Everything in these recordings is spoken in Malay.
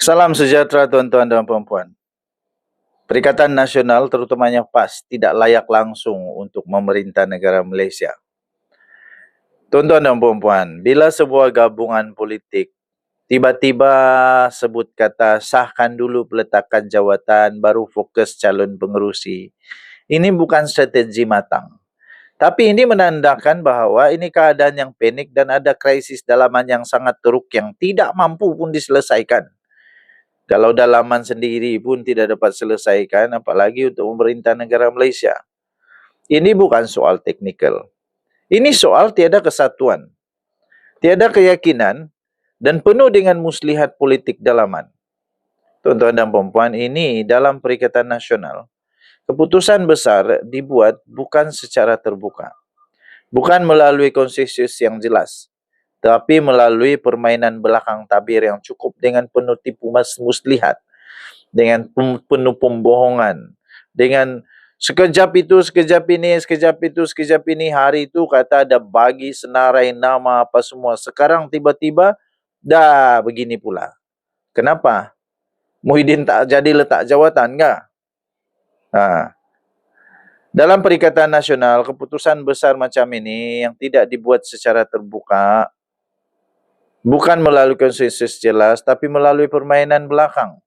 Salam sejahtera tuan-tuan dan puan-puan. Perikatan Nasional terutamanya PAS tidak layak langsung untuk memerintah negara Malaysia. Tuan-tuan dan puan-puan, bila sebuah gabungan politik tiba-tiba sebut kata sahkan dulu peletakan jawatan baru fokus calon pengerusi, ini bukan strategi matang. Tapi ini menandakan bahawa ini keadaan yang panik dan ada krisis dalaman yang sangat teruk yang tidak mampu pun diselesaikan. Kalau dalaman sendiri pun tidak dapat selesaikan, apalagi untuk pemerintah negara Malaysia. Ini bukan soal teknikal. Ini soal tiada kesatuan. Tiada keyakinan dan penuh dengan muslihat politik dalaman. Tuan-tuan dan perempuan, ini dalam Perikatan Nasional keputusan besar dibuat bukan secara terbuka. Bukan melalui konsensus yang jelas, tapi melalui permainan belakang tabir yang cukup dengan penuh tipu muslihat, dengan penuh pembohongan, dengan sekejap itu, sekejap ini, sekejap itu, sekejap ini, hari itu kata ada bagi senarai nama apa semua. Sekarang tiba-tiba dah begini pula. Kenapa? Muhyiddin tak jadi letak jawatan enggak? Ha. Dalam perikatan nasional, keputusan besar macam ini yang tidak dibuat secara terbuka, bukan melalui konsensus jelas, tapi melalui permainan belakang.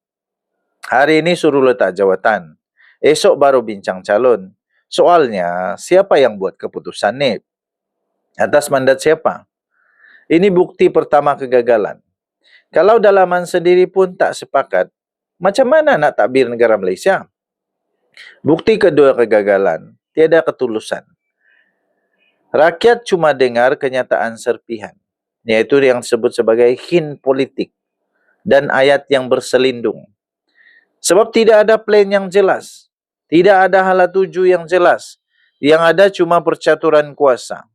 Hari ini suruh letak jawatan. Esok baru bincang calon. Soalnya, siapa yang buat keputusan ini? Atas mandat siapa? Ini bukti pertama kegagalan. Kalau dalaman sendiri pun tak sepakat, macam mana nak takbir negara Malaysia? Bukti kedua kegagalan, tiada ketulusan. Rakyat cuma dengar kenyataan serpihan, yaitu yang disebut sebagai hin politik dan ayat yang berselindung. Sebab tidak ada plan yang jelas, tidak ada hala tuju yang jelas, yang ada cuma percaturan kuasa.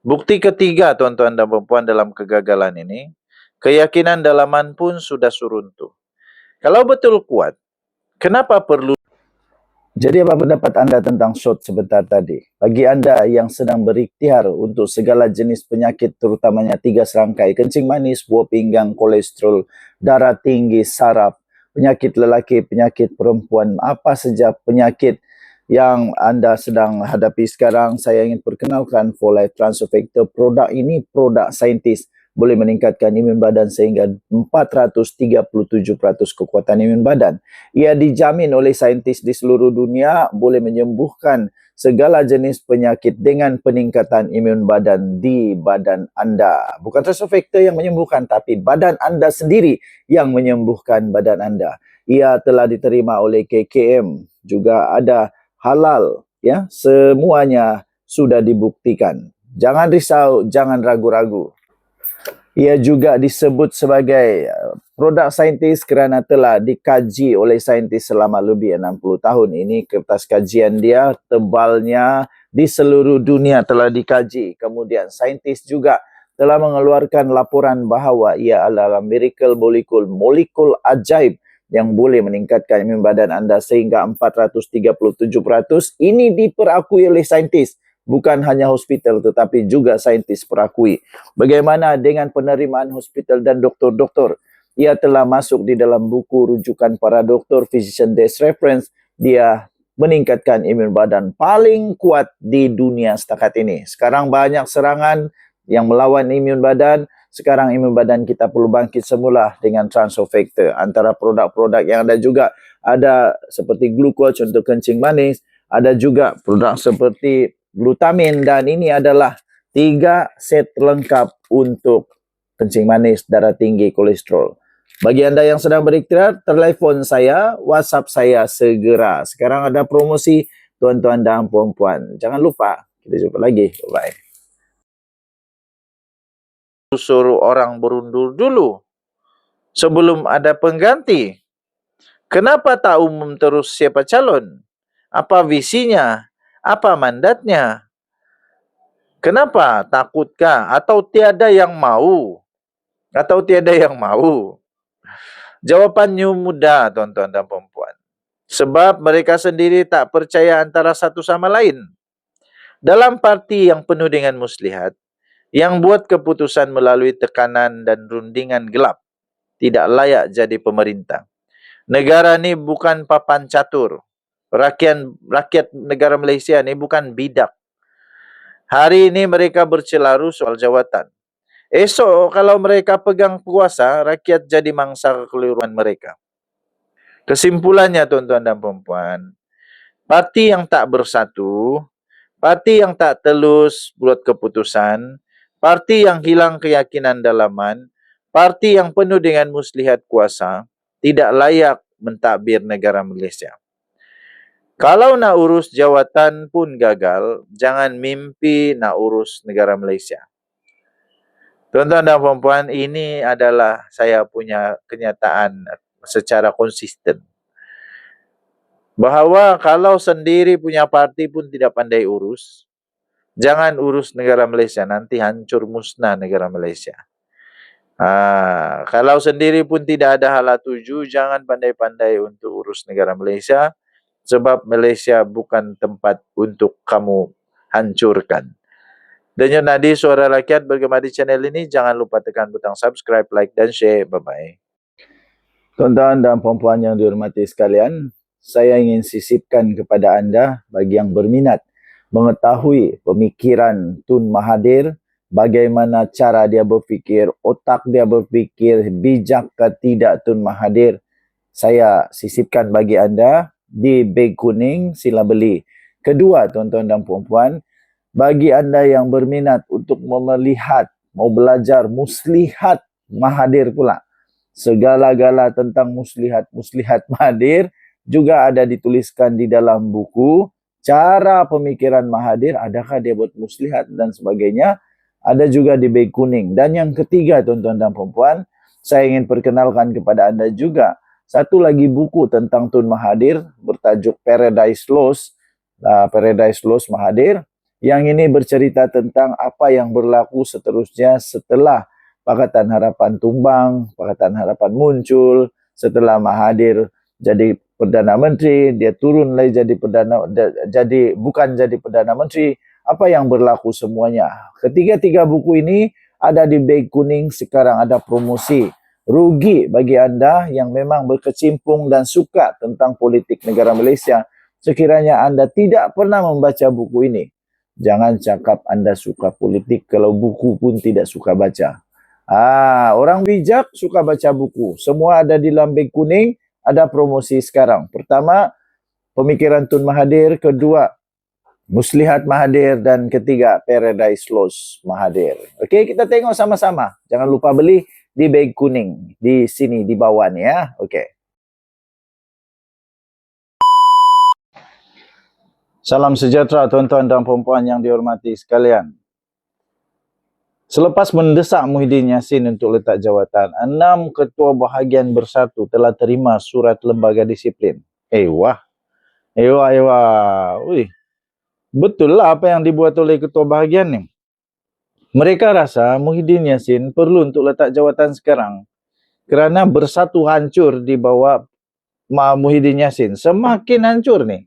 Bukti ketiga tuan-tuan dan perempuan dalam kegagalan ini, keyakinan dalaman pun sudah suruntuh. Kalau betul kuat, kenapa perlu jadi apa pendapat anda tentang shot sebentar tadi? Bagi anda yang sedang berikhtiar untuk segala jenis penyakit terutamanya tiga serangkai, kencing manis, buah pinggang, kolesterol, darah tinggi, saraf, penyakit lelaki, penyakit perempuan, apa saja penyakit yang anda sedang hadapi sekarang, saya ingin perkenalkan For Life Transfer Factor. Produk ini produk saintis boleh meningkatkan imun badan sehingga 437% kekuatan imun badan. Ia dijamin oleh saintis di seluruh dunia boleh menyembuhkan segala jenis penyakit dengan peningkatan imun badan di badan anda. Bukan transfer factor yang menyembuhkan tapi badan anda sendiri yang menyembuhkan badan anda. Ia telah diterima oleh KKM juga ada halal ya semuanya sudah dibuktikan. Jangan risau, jangan ragu-ragu. Ia juga disebut sebagai uh, produk saintis kerana telah dikaji oleh saintis selama lebih 60 tahun. Ini kertas kajian dia, tebalnya di seluruh dunia telah dikaji. Kemudian saintis juga telah mengeluarkan laporan bahawa ia adalah miracle molekul, molekul ajaib yang boleh meningkatkan imun badan anda sehingga 437%. Ini diperakui oleh saintis bukan hanya hospital tetapi juga saintis perakui. Bagaimana dengan penerimaan hospital dan doktor-doktor? Ia telah masuk di dalam buku rujukan para doktor Physician Desk Reference. Dia meningkatkan imun badan paling kuat di dunia setakat ini. Sekarang banyak serangan yang melawan imun badan. Sekarang imun badan kita perlu bangkit semula dengan transfer factor. Antara produk-produk yang ada juga ada seperti glucose untuk kencing manis. Ada juga produk seperti glutamin dan ini adalah tiga set lengkap untuk kencing manis, darah tinggi, kolesterol. Bagi anda yang sedang berikhtiar, telefon saya, WhatsApp saya segera. Sekarang ada promosi tuan-tuan dan puan-puan. Jangan lupa, kita jumpa lagi. Bye-bye. Suruh orang berundur dulu sebelum ada pengganti. Kenapa tak umum terus siapa calon? Apa visinya? Apa mandatnya? Kenapa takutkah atau tiada yang mau? Atau tiada yang mau? Jawapannya mudah tuan-tuan dan perempuan. Sebab mereka sendiri tak percaya antara satu sama lain. Dalam parti yang penuh dengan muslihat, yang buat keputusan melalui tekanan dan rundingan gelap, tidak layak jadi pemerintah. Negara ni bukan papan catur. Rakyat rakyat negara Malaysia ni bukan bidak. Hari ini mereka bercelaru soal jawatan. Esok kalau mereka pegang kuasa, rakyat jadi mangsa kekeliruan mereka. Kesimpulannya tuan-tuan dan puan-puan, parti yang tak bersatu, parti yang tak telus buat keputusan, parti yang hilang keyakinan dalaman, parti yang penuh dengan muslihat kuasa, tidak layak mentadbir negara Malaysia. Kalau nak urus jawatan pun gagal, jangan mimpi nak urus negara Malaysia. Tuan-tuan dan puan-puan, ini adalah saya punya kenyataan secara konsisten. Bahawa kalau sendiri punya parti pun tidak pandai urus, jangan urus negara Malaysia, nanti hancur musnah negara Malaysia. Ha, kalau sendiri pun tidak ada hala tuju, jangan pandai-pandai untuk urus negara Malaysia sebab Malaysia bukan tempat untuk kamu hancurkan. Dan yang nadi suara rakyat bergema di channel ini, jangan lupa tekan butang subscribe, like dan share. Bye-bye. Tuan-tuan dan puan-puan yang dihormati sekalian, saya ingin sisipkan kepada anda bagi yang berminat mengetahui pemikiran Tun Mahathir bagaimana cara dia berfikir, otak dia berfikir, bijak ke tidak Tun Mahathir. Saya sisipkan bagi anda di beg kuning, sila beli. Kedua, tuan-tuan dan puan-puan, bagi anda yang berminat untuk melihat, mau belajar muslihat Mahathir pula. Segala-gala tentang muslihat-muslihat Mahathir juga ada dituliskan di dalam buku. Cara pemikiran Mahathir, adakah dia buat muslihat dan sebagainya ada juga di beg kuning. Dan yang ketiga tuan-tuan dan puan saya ingin perkenalkan kepada anda juga satu lagi buku tentang Tun Mahathir bertajuk Paradise Lost, uh, Paradise Lost Mahathir. Yang ini bercerita tentang apa yang berlaku seterusnya setelah Pakatan Harapan tumbang, Pakatan Harapan muncul, setelah Mahathir jadi Perdana Menteri, dia turun lagi jadi Perdana jadi bukan jadi Perdana Menteri, apa yang berlaku semuanya. Ketiga-tiga buku ini ada di beg kuning sekarang ada promosi. Rugi bagi anda yang memang berkecimpung dan suka tentang politik negara Malaysia. Sekiranya anda tidak pernah membaca buku ini. Jangan cakap anda suka politik kalau buku pun tidak suka baca. Ah, orang bijak suka baca buku. Semua ada di dalam beg kuning, ada promosi sekarang. Pertama, pemikiran Tun Mahathir. Kedua, Muslihat Mahathir dan ketiga Paradise Lost Mahathir. Okey, kita tengok sama-sama. Jangan lupa beli di beg kuning di sini di bawah ni ya. Okey. Salam sejahtera tuan-tuan dan puan-puan yang dihormati sekalian. Selepas mendesak Muhyiddin Yassin untuk letak jawatan, enam ketua bahagian bersatu telah terima surat lembaga disiplin. Eh wah. Eh wah, eh wah. Ui, betul lah apa yang dibuat oleh ketua bahagian ni. Mereka rasa Muhyiddin Yassin perlu untuk letak jawatan sekarang. Kerana bersatu hancur di bawah Muhyiddin Yassin. Semakin hancur ni.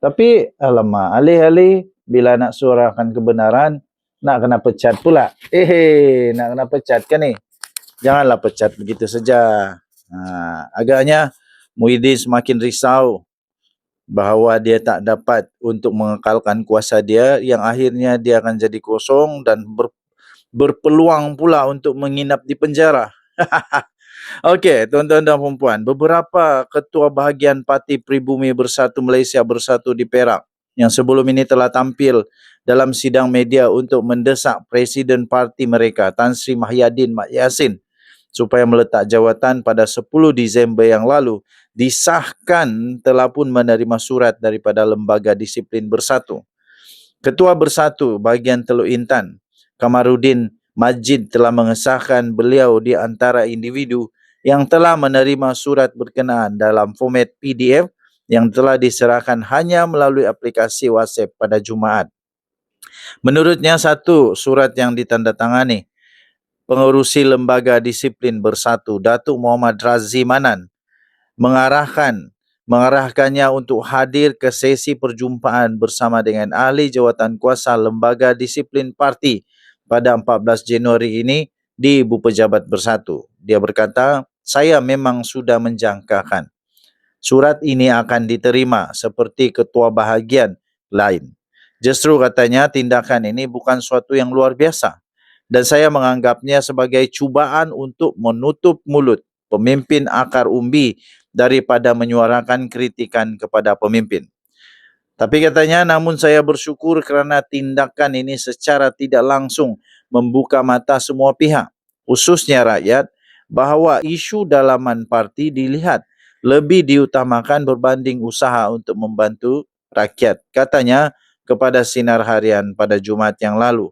Tapi alamak, alih-alih bila nak suarakan kebenaran, nak kena pecat pula. Eh, nak kena pecat kan ni? Janganlah pecat begitu saja. Ha, agaknya Muhyiddin semakin risau bahawa dia tak dapat untuk mengekalkan kuasa dia yang akhirnya dia akan jadi kosong dan ber, berpeluang pula untuk menginap di penjara. Okey, tuan-tuan dan puan beberapa ketua bahagian Parti Pribumi Bersatu Malaysia Bersatu di Perak yang sebelum ini telah tampil dalam sidang media untuk mendesak Presiden parti mereka Tan Sri Mahyadin Mak Yassin supaya meletak jawatan pada 10 Disember yang lalu disahkan telah pun menerima surat daripada Lembaga Disiplin Bersatu. Ketua Bersatu bahagian Teluk Intan, Kamarudin Majid telah mengesahkan beliau di antara individu yang telah menerima surat berkenaan dalam format PDF yang telah diserahkan hanya melalui aplikasi WhatsApp pada Jumaat. Menurutnya satu surat yang ditandatangani pengurusi Lembaga Disiplin Bersatu Datuk Muhammad Razi Manan mengarahkan mengarahkannya untuk hadir ke sesi perjumpaan bersama dengan ahli jawatan kuasa Lembaga Disiplin Parti pada 14 Januari ini di Ibu Pejabat Bersatu. Dia berkata, saya memang sudah menjangkakan surat ini akan diterima seperti ketua bahagian lain. Justru katanya tindakan ini bukan suatu yang luar biasa dan saya menganggapnya sebagai cubaan untuk menutup mulut pemimpin akar umbi daripada menyuarakan kritikan kepada pemimpin. Tapi katanya namun saya bersyukur kerana tindakan ini secara tidak langsung membuka mata semua pihak, khususnya rakyat, bahawa isu dalaman parti dilihat lebih diutamakan berbanding usaha untuk membantu rakyat. Katanya kepada Sinar Harian pada Jumaat yang lalu.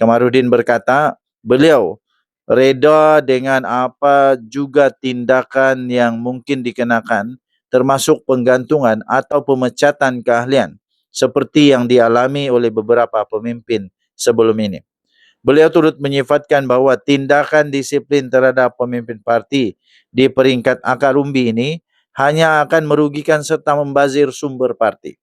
Kamarudin berkata, beliau reda dengan apa juga tindakan yang mungkin dikenakan termasuk penggantungan atau pemecatan keahlian seperti yang dialami oleh beberapa pemimpin sebelum ini. Beliau turut menyifatkan bahawa tindakan disiplin terhadap pemimpin parti di peringkat akar umbi ini hanya akan merugikan serta membazir sumber parti.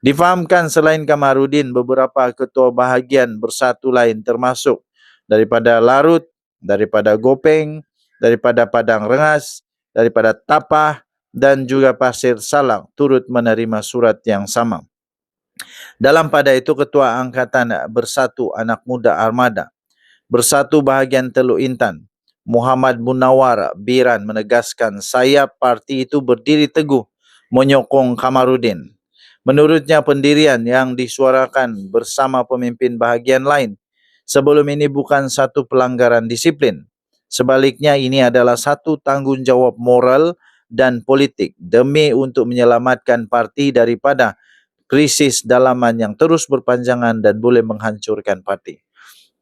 Difahamkan selain Kamarudin, beberapa ketua bahagian bersatu lain termasuk daripada Larut, daripada Gopeng, daripada Padang Rengas, daripada Tapah, dan juga Pasir Salang turut menerima surat yang sama. Dalam pada itu Ketua Angkatan Bersatu Anak Muda Armada Bersatu Bahagian Teluk Intan Muhammad Munawar Biran menegaskan saya parti itu berdiri teguh menyokong Kamarudin. Menurutnya pendirian yang disuarakan bersama pemimpin bahagian lain sebelum ini bukan satu pelanggaran disiplin. Sebaliknya ini adalah satu tanggungjawab moral dan politik demi untuk menyelamatkan parti daripada krisis dalaman yang terus berpanjangan dan boleh menghancurkan parti.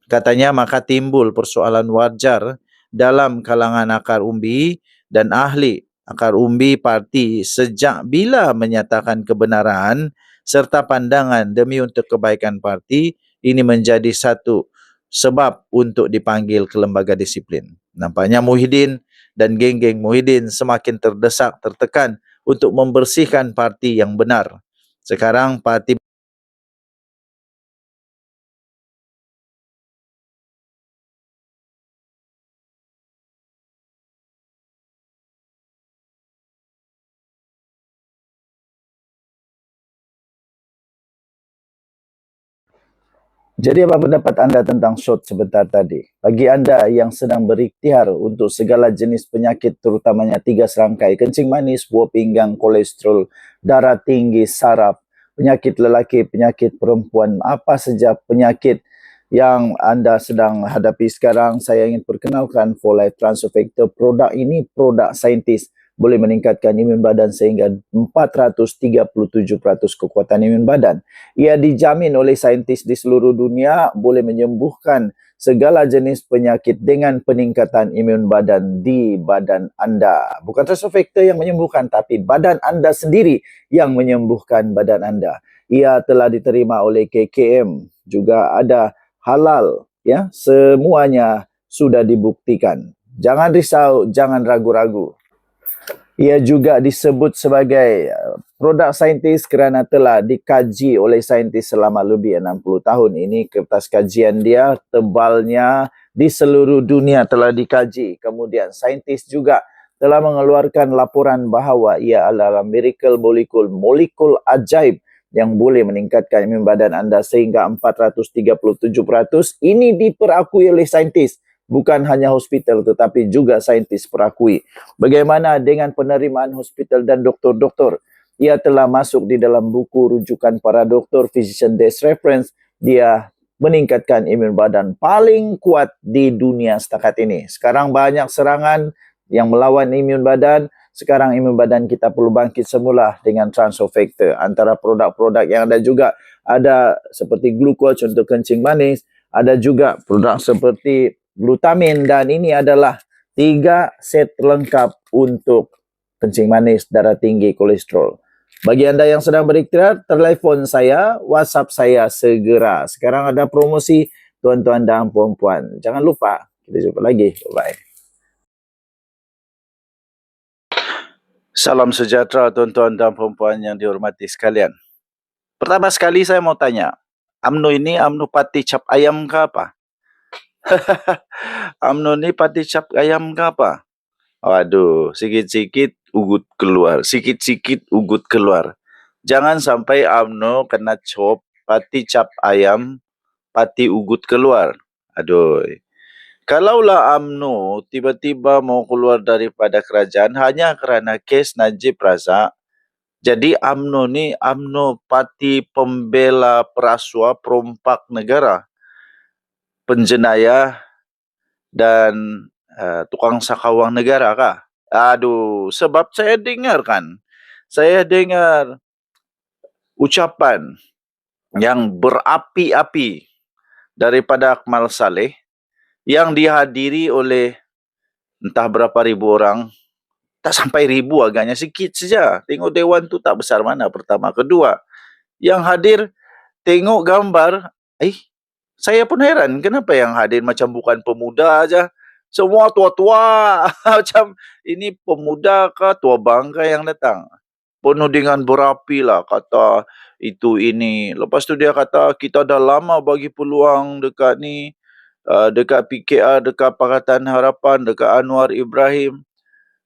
Katanya maka timbul persoalan wajar dalam kalangan akar umbi dan ahli akar umbi parti sejak bila menyatakan kebenaran serta pandangan demi untuk kebaikan parti ini menjadi satu sebab untuk dipanggil ke lembaga disiplin. Nampaknya Muhyiddin dan geng-geng Muhyiddin semakin terdesak, tertekan untuk membersihkan parti yang benar. Sekarang parti Jadi apa pendapat anda tentang shot sebentar tadi? Bagi anda yang sedang berikhtiar untuk segala jenis penyakit terutamanya tiga serangkai, kencing manis, buah pinggang, kolesterol, darah tinggi, saraf, penyakit lelaki, penyakit perempuan, apa saja penyakit yang anda sedang hadapi sekarang, saya ingin perkenalkan For Life Transfer Factor. Produk ini produk saintis boleh meningkatkan imun badan sehingga 437% kekuatan imun badan. Ia dijamin oleh saintis di seluruh dunia boleh menyembuhkan segala jenis penyakit dengan peningkatan imun badan di badan anda. Bukan transfer factor yang menyembuhkan tapi badan anda sendiri yang menyembuhkan badan anda. Ia telah diterima oleh KKM juga ada halal ya semuanya sudah dibuktikan. Jangan risau, jangan ragu-ragu. Ia juga disebut sebagai uh, produk saintis kerana telah dikaji oleh saintis selama lebih 60 tahun. Ini kertas kajian dia, tebalnya di seluruh dunia telah dikaji. Kemudian saintis juga telah mengeluarkan laporan bahawa ia adalah miracle molekul, molekul ajaib yang boleh meningkatkan imun badan anda sehingga 437%. Ini diperakui oleh saintis bukan hanya hospital tetapi juga saintis perakui. Bagaimana dengan penerimaan hospital dan doktor-doktor? Ia telah masuk di dalam buku rujukan para doktor Physician Desk Reference. Dia meningkatkan imun badan paling kuat di dunia setakat ini. Sekarang banyak serangan yang melawan imun badan. Sekarang imun badan kita perlu bangkit semula dengan transfer factor. Antara produk-produk yang ada juga ada seperti glucose untuk kencing manis. Ada juga produk seperti glutamin dan ini adalah tiga set lengkap untuk kencing manis, darah tinggi, kolesterol. Bagi anda yang sedang berikhtiar, telefon saya, WhatsApp saya segera. Sekarang ada promosi tuan-tuan dan puan-puan. Jangan lupa, kita jumpa lagi. Bye-bye. Salam sejahtera tuan-tuan dan puan-puan yang dihormati sekalian. Pertama sekali saya mau tanya, UMNO ini UMNO parti cap ayam ke apa? UMNO ni parti cap ayam ke apa? Waduh, sikit-sikit ugut keluar, sikit-sikit ugut keluar. Jangan sampai UMNO kena cop, pati cap ayam, pati ugut keluar. Aduh. Kalaulah UMNO tiba-tiba mau keluar daripada kerajaan hanya kerana kes Najib Razak, jadi UMNO ni UMNO parti pembela perasua perompak negara. Penjenayah dan uh, tukang sakawang negara kah? Aduh, sebab saya dengar kan. Saya dengar ucapan yang berapi-api daripada Akmal Saleh yang dihadiri oleh entah berapa ribu orang tak sampai ribu agaknya sikit saja. Tengok dewan tu tak besar mana pertama. Kedua, yang hadir tengok gambar, eh saya pun heran kenapa yang hadir macam bukan pemuda aja. Semua tua-tua macam ini pemuda kah tua bangka yang datang. Penuh dengan berapi lah kata itu ini. Lepas tu dia kata kita dah lama bagi peluang dekat ni uh, dekat PKR, dekat Pakatan Harapan, dekat Anwar Ibrahim.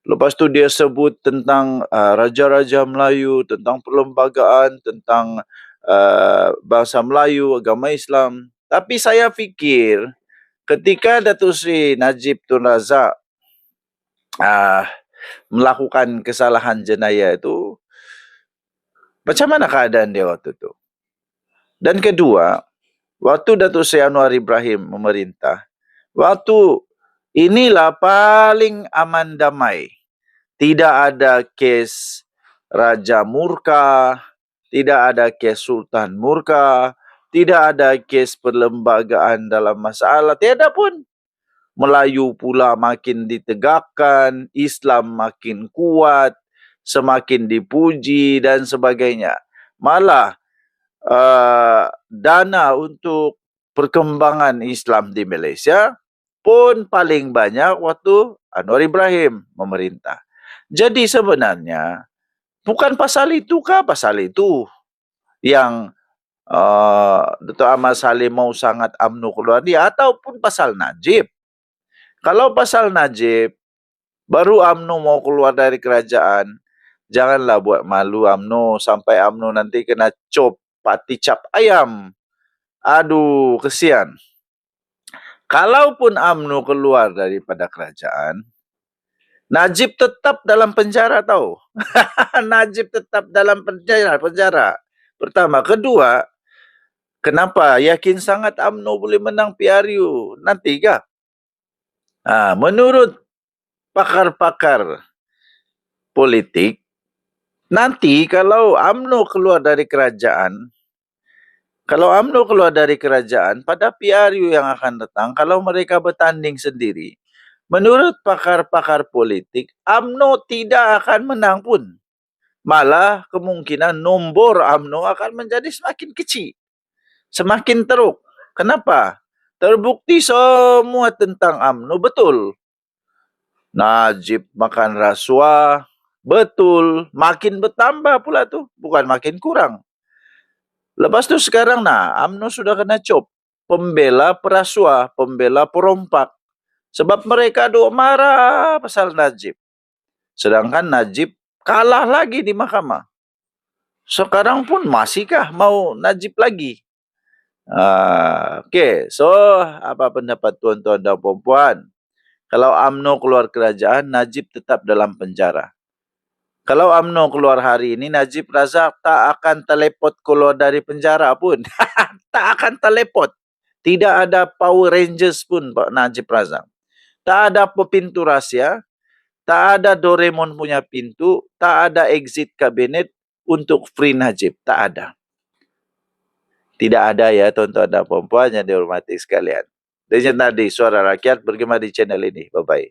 Lepas tu dia sebut tentang uh, raja-raja Melayu, tentang perlembagaan, tentang uh, bahasa Melayu, agama Islam. Tapi saya fikir ketika Datuk Sri Najib Tun Razak uh, melakukan kesalahan jenayah itu, macam mana keadaan dia waktu itu? Dan kedua, waktu Datuk Sri Anwar Ibrahim memerintah, waktu Inilah paling aman damai. Tidak ada kes Raja Murka, tidak ada kes Sultan Murka, tidak ada kes perlembagaan dalam masalah. Tiada pun. Melayu pula makin ditegakkan, Islam makin kuat, semakin dipuji dan sebagainya. Malah uh, dana untuk perkembangan Islam di Malaysia pun paling banyak waktu Anwar Ibrahim memerintah. Jadi sebenarnya bukan pasal itu kah pasal itu yang uh, Dato' Ahmad Salim mau sangat amnu keluar dia ataupun pasal Najib. Kalau pasal Najib baru amnu mau keluar dari kerajaan, janganlah buat malu amnu sampai amnu nanti kena cop pati cap ayam. Aduh, kesian. Kalaupun AMNO keluar daripada kerajaan, Najib tetap dalam penjara tahu. Najib tetap dalam penjara, penjara. Pertama, kedua, kenapa yakin sangat AMNO boleh menang PRU? Nanti kah? Ha, menurut pakar-pakar politik, nanti kalau AMNO keluar dari kerajaan, kalau AMNO keluar dari kerajaan, pada PRU yang akan datang, kalau mereka bertanding sendiri, menurut pakar-pakar politik, AMNO tidak akan menang pun. Malah kemungkinan nombor AMNO akan menjadi semakin kecil. Semakin teruk. Kenapa? Terbukti semua tentang AMNO betul. Najib makan rasuah, betul. Makin bertambah pula tu, bukan makin kurang. Lepas tu sekarang nah, AMNO sudah kena cop. Pembela perasua, pembela perompak. Sebab mereka duk marah pasal Najib. Sedangkan Najib kalah lagi di mahkamah. Sekarang pun masihkah mau Najib lagi? Uh, Okey, so apa pendapat tuan-tuan dan puan-puan? Kalau AMNO keluar kerajaan, Najib tetap dalam penjara. Kalau AMNO keluar hari ini, Najib Razak tak akan teleport keluar dari penjara pun. tak akan teleport. Tidak ada Power Rangers pun Pak Najib Razak. Tak ada pintu rahsia. Tak ada Doraemon punya pintu. Tak ada exit kabinet untuk free Najib. Tak ada. Tidak ada ya tuan-tuan dan perempuan yang dihormati sekalian. Dan tadi suara rakyat bergema di channel ini. Bye-bye.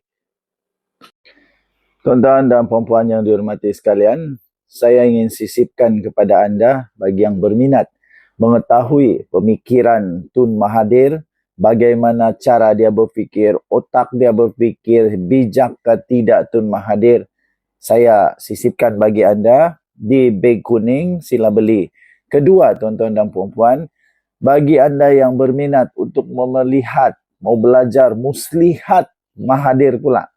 Tuan-tuan dan puan-puan yang dihormati sekalian, saya ingin sisipkan kepada anda bagi yang berminat mengetahui pemikiran Tun Mahathir, bagaimana cara dia berfikir, otak dia berfikir, bijak ke tidak Tun Mahathir. Saya sisipkan bagi anda di beg kuning, sila beli. Kedua, tuan-tuan dan puan-puan, bagi anda yang berminat untuk melihat, mau belajar muslihat Mahathir pula,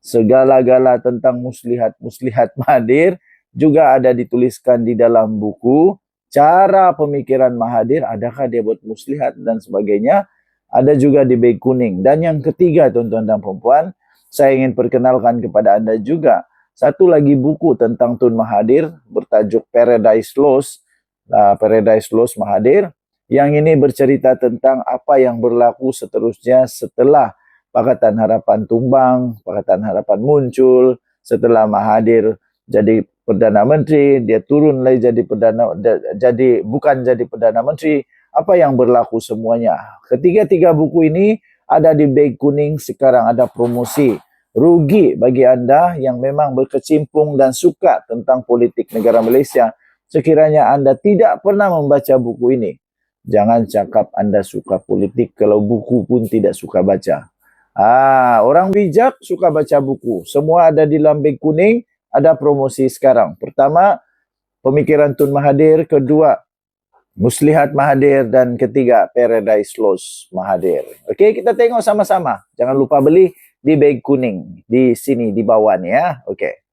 segala-gala tentang muslihat-muslihat Mahathir juga ada dituliskan di dalam buku cara pemikiran Mahathir adakah dia buat muslihat dan sebagainya. Ada juga di beg kuning. Dan yang ketiga tuan-tuan dan puan saya ingin perkenalkan kepada anda juga satu lagi buku tentang Tun Mahathir bertajuk Paradise Lost uh, Paradise Lost Mahathir yang ini bercerita tentang apa yang berlaku seterusnya setelah Pakatan Harapan tumbang, Pakatan Harapan muncul, setelah Mahathir jadi Perdana Menteri, dia turun lagi jadi Perdana jadi bukan jadi Perdana Menteri, apa yang berlaku semuanya. Ketiga-tiga buku ini ada di beg kuning sekarang ada promosi. Rugi bagi anda yang memang berkecimpung dan suka tentang politik negara Malaysia. Sekiranya anda tidak pernah membaca buku ini, jangan cakap anda suka politik kalau buku pun tidak suka baca. Ah, orang bijak suka baca buku. Semua ada di lambeng kuning, ada promosi sekarang. Pertama, pemikiran Tun Mahathir. Kedua, Muslihat Mahathir. Dan ketiga, Paradise Lost Mahathir. Okey, kita tengok sama-sama. Jangan lupa beli di beg kuning. Di sini, di bawah ya. Okey.